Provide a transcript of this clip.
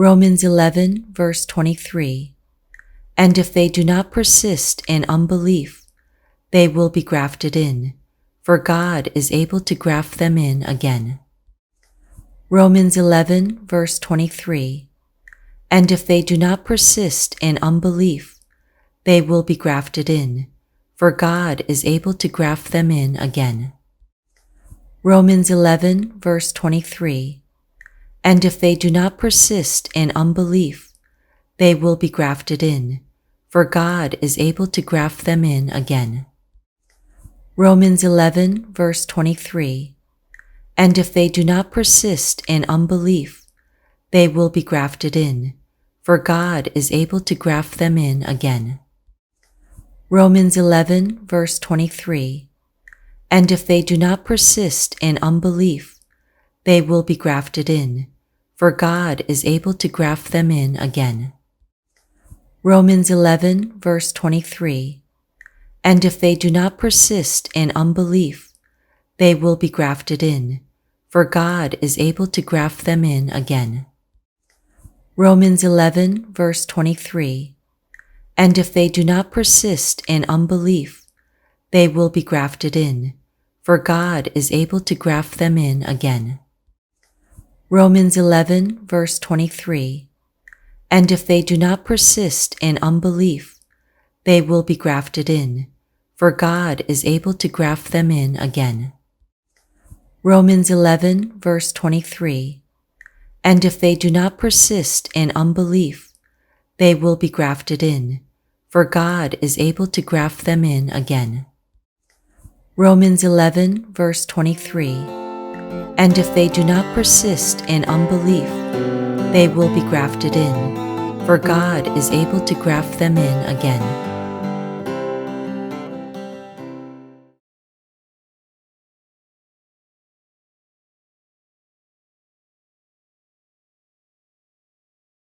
Romans 11, verse 23. And if they do not persist in unbelief, they will be grafted in, for God is able to graft them in again. Romans 11, verse 23. And if they do not persist in unbelief, they will be grafted in, for God is able to graft them in again. Romans 11, verse 23. And if they do not persist in unbelief, they will be grafted in, for God is able to graft them in again. Romans 11, verse 23. And if they do not persist in unbelief, they will be grafted in, for God is able to graft them in again. Romans 11, verse 23. And if they do not persist in unbelief, they will be grafted in, for God is able to graft them in again. Romans 11, verse 23. And if they do not persist in unbelief, they will be grafted in, for God is able to graft them in again. Romans 11, verse 23. And if they do not persist in unbelief, they will be grafted in, for God is able to graft them in again. Romans 11, verse 23. And if they do not persist in unbelief, they will be grafted in, for God is able to graft them in again. Romans 11, verse 23. And if they do not persist in unbelief, they will be grafted in, for God is able to graft them in again. Romans 11, verse 23. And if they do not persist in unbelief, they will be grafted in, for God is able to graft them in again.